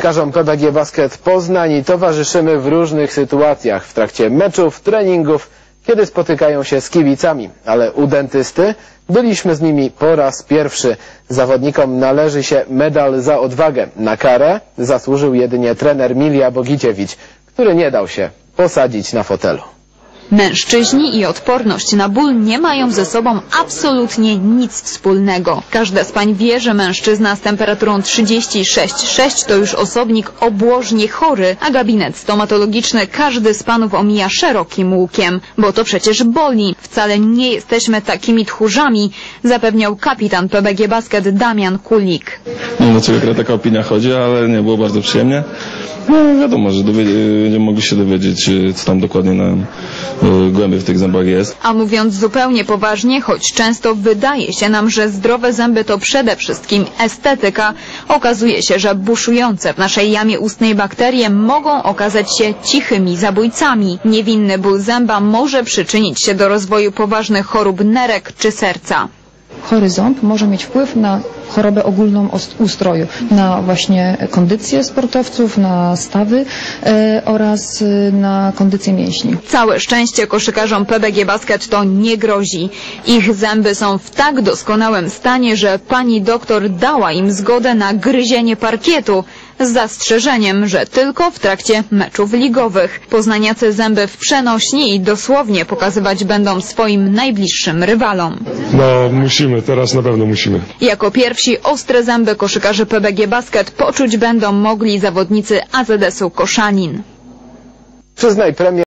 Koszykarzom PBG Basket Poznań towarzyszymy w różnych sytuacjach w trakcie meczów, treningów, kiedy spotykają się z kibicami. Ale u dentysty byliśmy z nimi po raz pierwszy. Zawodnikom należy się medal za odwagę. Na karę zasłużył jedynie trener Milia Bogidziewicz, który nie dał się posadzić na fotelu. Mężczyźni i odporność na ból nie mają ze sobą absolutnie nic wspólnego. Każda z pań wie, że mężczyzna z temperaturą 36,6 to już osobnik obłożnie chory, a gabinet stomatologiczny każdy z panów omija szerokim łukiem, bo to przecież boli. Wcale nie jesteśmy takimi tchórzami, zapewniał kapitan PBG Basket Damian Kulik. Nie wiem, dlaczego taka opinia chodzi, ale nie, było bardzo przyjemnie. No wiadomo, że będziemy mogli się dowiedzieć, y, co tam dokładnie na y, głębiej w tych zębach jest. A mówiąc zupełnie poważnie, choć często wydaje się nam, że zdrowe zęby to przede wszystkim estetyka, okazuje się, że buszujące w naszej jamie ustnej bakterie mogą okazać się cichymi zabójcami. Niewinny ból zęba może przyczynić się do rozwoju poważnych chorób nerek czy serca. chory ząb może mieć wpływ na chorobę ogólną ustroju, na właśnie kondycję sportowców, na stawy e, oraz e, na kondycję mięśni. Całe szczęście koszykarzom PBG Basket to nie grozi. Ich zęby są w tak doskonałym stanie, że pani doktor dała im zgodę na gryzienie parkietu z zastrzeżeniem, że tylko w trakcie meczów ligowych. Poznaniacy zęby w przenośni i dosłownie pokazywać będą swoim najbliższym rywalom. No musimy, teraz na pewno musimy. Jako pierwsi ostre zęby koszykarzy PBG Basket poczuć będą mogli zawodnicy AZS-u Koszanin. Przyznaj premię